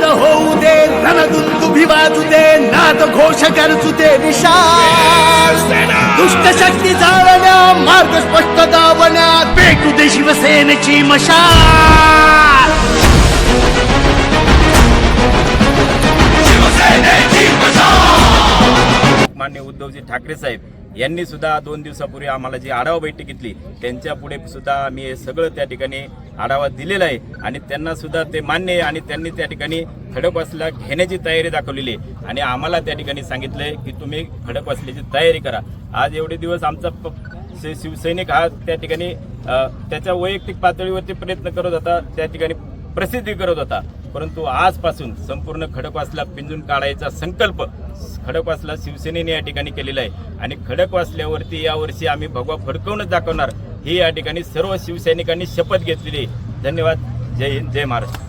नाद होऊ दे रणदुंदुभी वाजू दे नाद घोष करचू दे दुष्ट शक्ती जाळण्या मार्ग स्पष्ट दावण्या पेटू दे शिवसेनेची मशाल. मान्य उद्धवजी ठाकरे साहेब यांनी सुद्धा दोन दिवसापूर्वी आम्हाला जी आढावा बैठक घेतली त्यांच्या पुढे सुद्धा आम्ही हे सगळं त्या ठिकाणी आढावा दिलेला आहे. आणि त्यांना सुद्धा ते मान्य आहे आणि त्यांनी त्या ठिकाणी खडकवासला घेण्याची तयारी दाखवलेली आहे. आणि आम्हाला त्या ठिकाणी सांगितलंय की तुम्ही खडकवासल्याची तयारी करा. आज एवढे दिवस आमचा प- शिवसैनिक हा त्या ठिकाणी त्याच्या वैयक्तिक पातळीवरती प्रयत्न करत होता त्या ठिकाणी प्रसिद्धी करत होता. परंतु आजपासून संपूर्ण खडकवासला पिंजून काढायचा संकल्प खडकवासला शिवसेनेने या ठिकाणी केलेला आहे. आणि खडकवासल्यावरती यावर्षी आम्ही भगवा फडकवूनच दाखवणार. ही या ठिकाणी सर्व शिवसैनिकांनी शपथ घेतलेली आहे. धन्यवाद. जय हिंद. जय महाराष्ट्र.